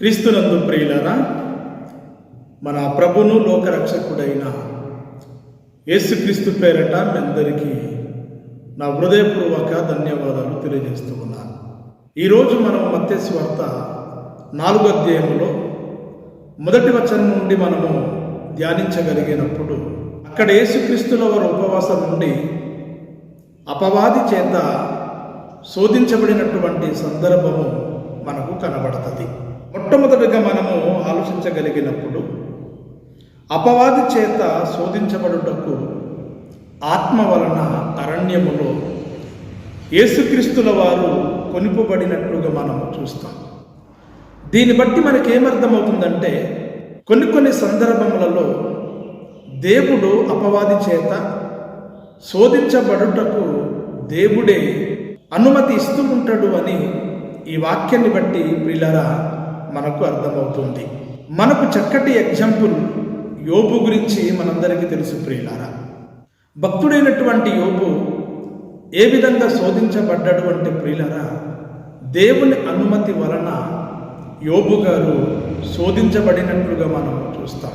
క్రీస్తునందు ప్రియులారా మన ప్రభును లోకరక్షకుడైన యేసుక్రీస్తు పేరట మీ అందరికీ నా హృదయపూర్వక ధన్యవాదాలు తెలియజేస్తూ ఉన్నాను. ఈరోజు మనం మత్స్య వార్త నాలుగో అధ్యాయంలో మొదటి వచనం నుండి మనము ధ్యానించగలిగినప్పుడు అక్కడ యేసుక్రీస్తుల వారు ఉపవాసం నుండి అపవాది చేత శోధించబడినటువంటి సందర్భము మనకు కనబడుతుంది. మొట్టమొదటిగా మనము ఆలోచించగలిగినప్పుడు అపవాది చేత శోధించబడుటకు ఆత్మ వలన అరణ్యములో యేసుక్రీస్తుల వారు కొనిపబడినట్లుగా మనం చూస్తాం. దీన్ని బట్టి మనకేమర్థమవుతుందంటే కొన్ని కొన్ని సందర్భములలో దేవుడు అపవాది చేత శోధించబడుటకు దేవుడే అనుమతి ఇస్తూ ఉంటాడు అని ఈ వాక్యాన్ని బట్టి ప్రిలరా మనకు అర్థమవుతుంది. మనకు చక్కటి ఎగ్జాంపుల్ యోబు గురించి మనందరికీ తెలుసు ప్రియులారా. భక్తుడైనటువంటి యోబు ఏ విధంగా శోధించబడ్డాడు అంటే ప్రియులరా దేవుని అనుమతి వలన యోబు గారు శోధించబడినట్లుగా మనం చూస్తాం.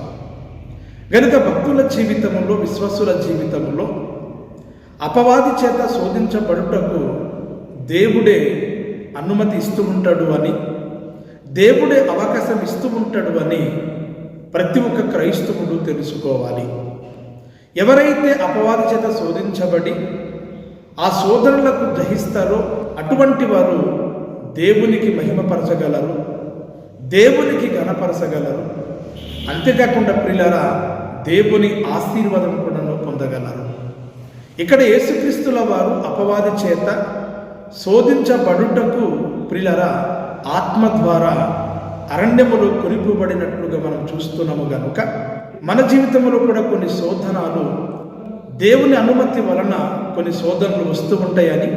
గనుక భక్తుల జీవితంలో విశ్వాసుల జీవితంలో అపవాది చేత శోధించబడుటకు దేవుడే అనుమతి ఇస్తూ ఉంటాడు అని దేవుడే అవకాశం ఇస్తూ ఉంటాడు అని ప్రతి ఒక్క క్రైస్తవుడు తెలుసుకోవాలి. ఎవరైతే అపవాది చేత శోధించబడి ఆ శోధనలకు గ్రహిస్తారో అటువంటి వారు దేవునికి మహిమపరచగలరు దేవునికి ఘనపరచగలరు. అంతేకాకుండా ప్రిలరా దేవుని ఆశీర్వాదం కూడాను పొందగలరు. ఇక్కడ యేసుక్రీస్తుల వారు అపవాది చేత శోధించబడుటకు ప్రిలరా ఆత్మ ద్వారా అరణ్యములు కొనిపబడినట్లుగా మనం చూస్తున్నాము గనుక మన జీవితంలో కూడా కొన్ని శోధనాలు దేవుని అనుమతి వలన కొన్ని శోధనలు వస్తూ ఉంటాయని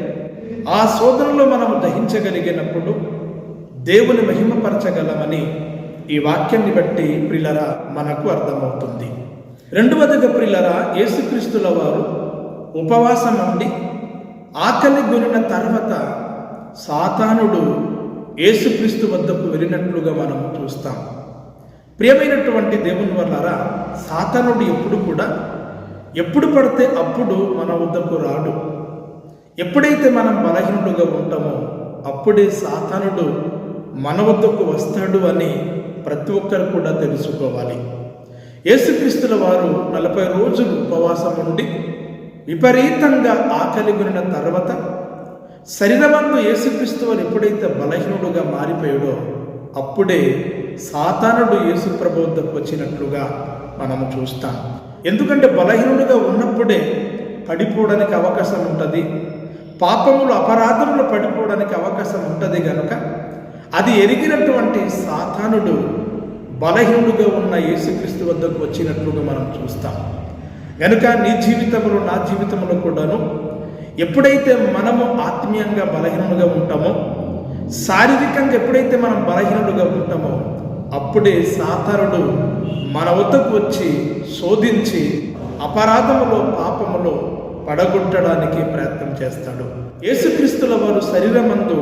ఆ శోధనలో మనం దహించగలిగినప్పుడు దేవుని మహిమపరచగలమని ఈ వాక్యాన్ని బట్టి ప్రిలరా మనకు అర్థమవుతుంది. రెండవదిగా ప్రిలరా యేసుక్రీస్తుల వారు ఉపవాసం ఉండి ఆకలి గురిన తర్వాత సాతానుడు యేసుక్రీస్తు వద్దకు వెళ్ళినట్లుగా మనం చూస్తాం. ప్రియమైనటువంటి దేవుని వల్లారా సాతానుడు ఎప్పుడు కూడా ఎప్పుడు పడితే అప్పుడు మన వద్దకు రాడు. ఎప్పుడైతే మనం బలహీనుడుగా ఉంటామో అప్పుడే సాతానుడు మన వద్దకు వస్తాడు అని ప్రతి ఒక్కరు కూడా తెలుసుకోవాలి. యేసుక్రీస్తుల వారు నలభై రోజులు ఉపవాసం ఉండి విపరీతంగా ఆకలి గురిన తర్వాత శరీరమందు యేసుక్రీస్తు అని ఎప్పుడైతే బలహీనుడుగా మారిపోయాడో అప్పుడే సాతానుడు యేసు ప్రబోధకు వచ్చినట్లుగా మనము చూస్తాం. ఎందుకంటే బలహీనుడుగా ఉన్నప్పుడే పడిపోవడానికి అవకాశం ఉంటుంది. పాపములు అపరాధములు పడిపోవడానికి అవకాశం ఉంటుంది కనుక అది ఎరిగినటువంటి సాతానుడు బలహీనుడుగా ఉన్న యేసుక్రీస్తు వద్దకు వచ్చినట్లుగా మనం చూస్తాం. కనుక నీ జీవితంలో నా జీవితంలో కూడాను ఎప్పుడైతే మనము ఆత్మీయంగా బలహీనులుగా ఉంటామో శారీరకంగా ఎప్పుడైతే మనం బలహీనులుగా ఉంటామో అప్పుడే సాతారుడు మన వద్దకు వచ్చి శోధించి అపరాధములో పాపములో పడగొట్టడానికి ప్రయత్నం చేస్తాడు. యేసుక్రీస్తుల వారు శరీరమందు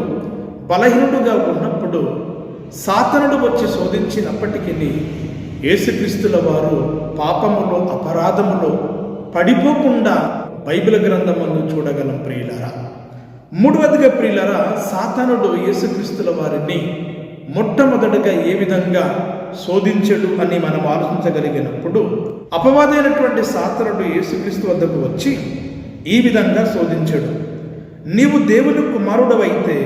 బలహీనుడుగా ఉన్నప్పుడు సాతనుడు వచ్చి శోధించినప్పటికీ యేసుక్రీస్తుల వారు పాపములో అపరాధములో పడిపోకుండా బైబిల్ గ్రంథమందు చూడగలం ప్రియులరా. మూడవదిగా ప్రియులరా సాతానుడు యేసుక్రీస్తుల వారిని మొట్టమొదటిగా ఏ విధంగా శోధించడు అని మనం ఆలోచించగలిగినప్పుడు అపవాదైనటువంటి సాతనుడు యేసుక్రీస్తు వద్దకు వచ్చి ఈ విధంగా శోధించడు. నీవు దేవుని కుమారుడవైతే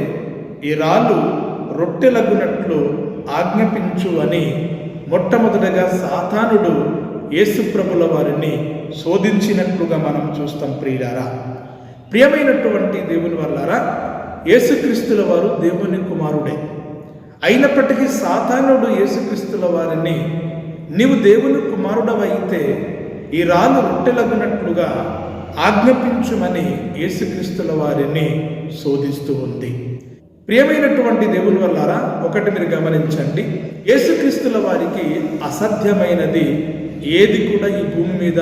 ఈ రాళ్ళు రొట్టెలగునట్లు ఆజ్ఞాపించు అని మొట్టమొదటగా సాతానుడు యేసుప్రభుల వారిని శోధించినట్లుగా మనం చూస్తాం ప్రియులారా. ప్రియమైనటువంటి దేవుని వల్లారా యేసుక్రీస్తుల వారు దేవుని కుమారుడే. అయినప్పటికీ సాతానుడు యేసుక్రీస్తుల వారిని నీవు దేవుని కుమారుడవైతే ఈ రాళ్ళు రొట్టెలగునట్లుగా ఆజ్ఞాపించుమని యేసుక్రీస్తుల వారిని శోధిస్తూ ఉంది. ప్రియమైనటువంటి దేవుని వల్లారా ఒకటి మీరు గమనించండి. యేసుక్రీస్తుల వారికి అసాధ్యమైనది ఏది కూడా ఈ భూమి మీద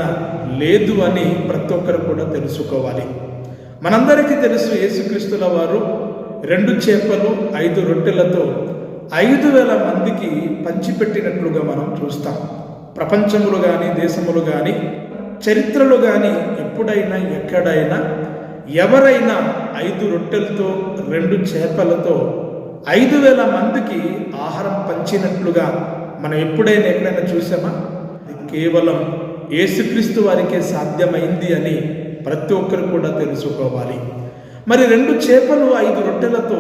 లేదు అని ప్రతి ఒక్కరు కూడా తెలుసుకోవాలి. మనందరికీ తెలుసు యేసుక్రీస్తుల వారు రెండు చేపలు ఐదు రొట్టెలతో ఐదు వేల మందికి పంచిపెట్టినట్లుగా మనం చూస్తాం. ప్రపంచములు కానీ దేశములు కానీ చరిత్రలు కానీ ఎప్పుడైనా ఎక్కడైనా ఎవరైనా ఐదు రొట్టెలతో రెండు చేపలతో ఐదు వేల మందికి ఆహారం పంచినట్లుగా మనం ఎప్పుడైనా ఎక్కడైనా చూసామా? కేవలం యేసుక్రీస్తు వారికే సాధ్యమైంది అని ప్రతి ఒక్కరు కూడా తెలుసుకోవాలి. మరి రెండు చేపలు ఐదు రొట్టెలతో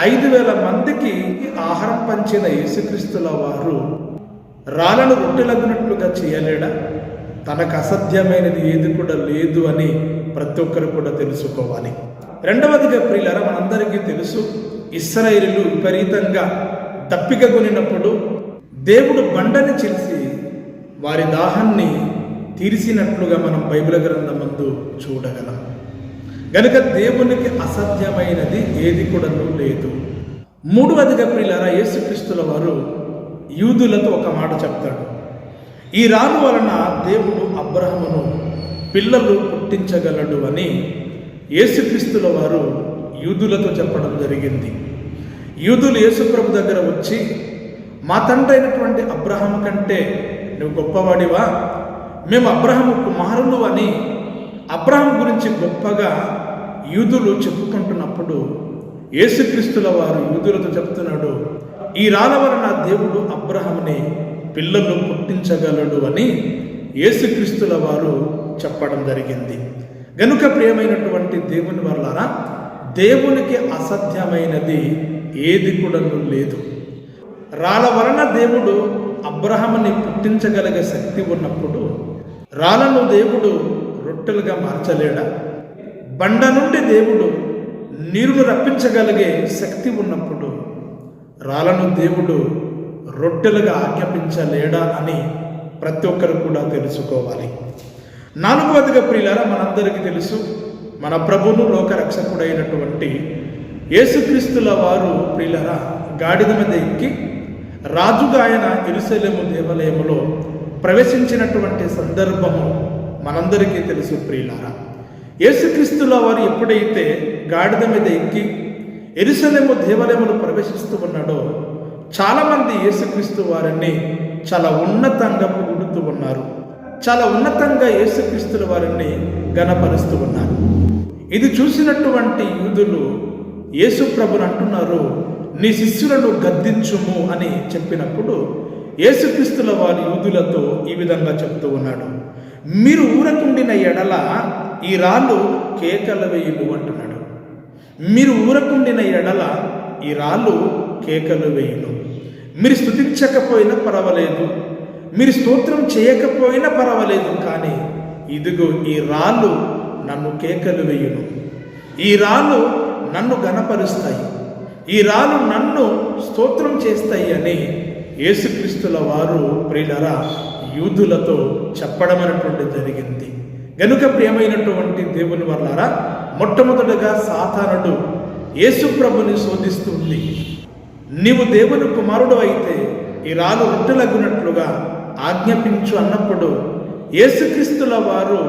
ఐదు వేల మందికి ఆహారం పంచిన యేసుక్రీస్తుల వారు రాళ్ళను రొట్టెలగినట్లుగా చేయలేడా? తనకు అసాధ్యమైనది ఏది కూడా లేదు అని ప్రతి ఒక్కరు కూడా తెలుసుకోవాలి. రెండవదిగా ప్రియులరా మనందరికీ తెలుసు ఇస్రాయిలు విపరీతంగా తప్పిక కొనినప్పుడు దేవుడు బండని చేసి వారి దాహాన్ని తీర్చినట్లుగా మనం బైబిల్ గ్రంథమందు చూడగలం. గనుక దేవునికి అసాధ్యమైనది ఏది కూడా లేదు. మూడవదిగా ప్రియులారా యేసుక్రీస్తుల వారు యూదులతో ఒక మాట చెప్తాడు. ఈ రాను వలన దేవుడు అబ్రహమును పిల్లలు పుట్టించగలడు అని యేసుక్రీస్తుల వారు యూదులతో చెప్పడం జరిగింది. యూదులు యేసుప్రభు దగ్గర వచ్చి మా తండ్రి అయినటువంటి అబ్రహం కంటే నువ్వు గొప్పవాడివా? మేము అబ్రహము కుమారులు అని అబ్రహం గురించి గొప్పగా యూదులు చెప్పుకుంటున్నప్పుడు యేసుక్రీస్తుల వారు యూదులతో చెప్తున్నాడు ఈ రాళ్ళ వలన దేవుడు అబ్రహంని పిల్లలు పుట్టించగలడు అని యేసుక్రీస్తుల వారు చెప్పడం జరిగింది. గనుక ప్రియమైనటువంటి దేవుని వల్ల దేవునికి అసత్యమైనది ఏది కూడా లేదు. రాళ్ళ వలన దేవుడు అబ్రహముని పుట్టించగలిగే శక్తి ఉన్నప్పుడు రాళ్ళను దేవుడు రొట్టెలుగా మార్చలేడా? బండ నుండి దేవుడు నీరును రప్పించగలిగే శక్తి ఉన్నప్పుడు రాళ్ళను దేవుడు రొట్టెలుగా ఆజ్ఞాపించలేడా అని ప్రతి ఒక్కరు కూడా తెలుసుకోవాలి. నాలుగవదిగా ప్రియులారా మనందరికీ తెలుసు మన ప్రభును లోకరక్షకుడైనటువంటి యేసుక్రీస్తుల వారు ప్రియులరా గాడిద మీద ఎక్కి రాజుగా ఆయన ఎరుసలేము దేవాలయములో ప్రవేశించినటువంటి సందర్భము మనందరికీ తెలుసు ప్రియులారా. యేసుక్రీస్తుల వారు ఎప్పుడైతే గాడిద మీద ఎక్కి ఎరుసలేము దేవాలయములు ప్రవేశిస్తూ ఉన్నాడో చాలామంది యేసుక్రీస్తు వారిని చాలా ఉన్నతంగా పొగుడుతూ ఉన్నారు. చాలా ఉన్నతంగా యేసుక్రీస్తుల వారిని గణపరుస్తూ ఉన్నారు. ఇది చూసినటువంటి యూదులు యేసు ప్రభుని అంటున్నారు నీ శిష్యులను గద్దించుము అని చెప్పినప్పుడు యేసుక్రీస్తుల వారి యూదులతో ఈ విధంగా చెప్తూ ఉన్నాడు. మీరు ఊరకుండిన ఎడల ఈ రాళ్ళు కేకల వేయులు అంటున్నాడు. మీరు ఊరకుండిన ఎడల ఈ రాళ్ళు కేకలు వేయును. మీరు స్థుతించకపోయినా పర్వాలేదు. మీరు స్తోత్రం చేయకపోయినా పర్వాలేదు కానీ ఇదిగో ఈ రాళ్ళు నన్ను కేకలు వేయును. ఈ రాళ్ళు నన్ను గణపరుస్తాయి ఈ రాళ్ళు నన్ను స్తోత్రం చేస్తాయి అని యేసుక్రీస్తుల వారు ప్రియులరా యూదులతో చెప్పడం అనేటువంటి జరిగింది. గనుక ప్రియమైనటువంటి దేవుని వల్లారా మొట్టమొదటగా సాతానుడు యేసు ప్రభుని శోధిస్తుంది నీవు దేవుని కుమారుడు అయితే ఈ రాళ్ళు రొట్టెలగునట్లుగా ఆజ్ఞాపించు అన్నప్పుడు యేసుక్రీస్తుల వారు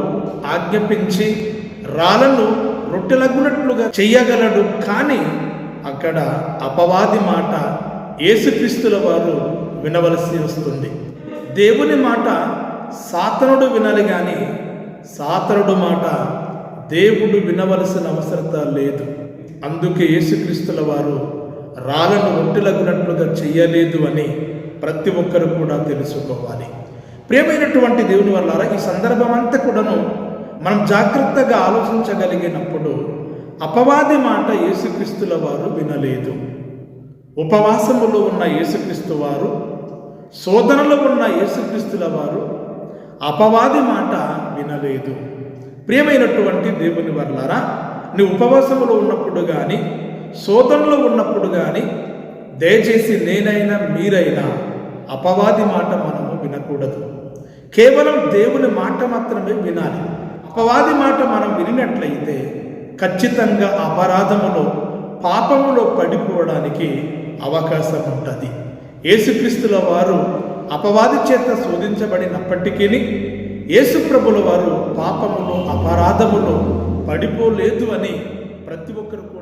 ఆజ్ఞాపించి రాళ్ళను రొట్టెలగునట్లుగా చెయ్యగలడు కానీ అక్కడ అపవాది మాట యేసుక్రీస్తుల వారు వినవలసి వస్తుంది. దేవుని మాట సాతనుడు వినాలి కానీ సాతనుడు మాట దేవుడు వినవలసిన అవసరత లేదు. అందుకే యేసుక్రీస్తుల వారు రాళ్ళను రొట్టెలగునట్లుగా చెయ్యలేదు అని ప్రతి ఒక్కరు కూడా తెలుసుకోవాలి. ప్రియమైనటువంటి దేవుని వల్ల ఈ సందర్భం అంతా కూడాను మనం జాగ్రత్తగా ఆలోచించగలిగినప్పుడు అపవాది మాట యేసుక్రీస్తుల వారు వినలేదు. ఉపవాసములో ఉన్న యేసుక్రీస్తు వారు శోధనలో ఉన్న యేసుక్రీస్తుల వారు అపవాది మాట వినలేదు. ప్రియమైనటువంటి దేవుని వర్లారా నీ ఉపవాసములో ఉన్నప్పుడు కానీ శోధనలో ఉన్నప్పుడు కానీ దయచేసి నేనైనా మీరైనా అపవాది మాట మనము వినకూడదు. కేవలం దేవుని మాట మాత్రమే వినాలి. అపవాది మాట మనం వినినట్లయితే ఖచ్చితంగా అపరాధములో పాపములో పడిపోవడానికి అవకాశం ఉంటుంది యేసుక్రీస్తుల వారు అపవాది చేత శోధించబడినప్పటికీ యేసుప్రభుల వారు పాపములో అపరాధములో పడిపోలేదు అని ప్రతి ఒక్కరు కూడా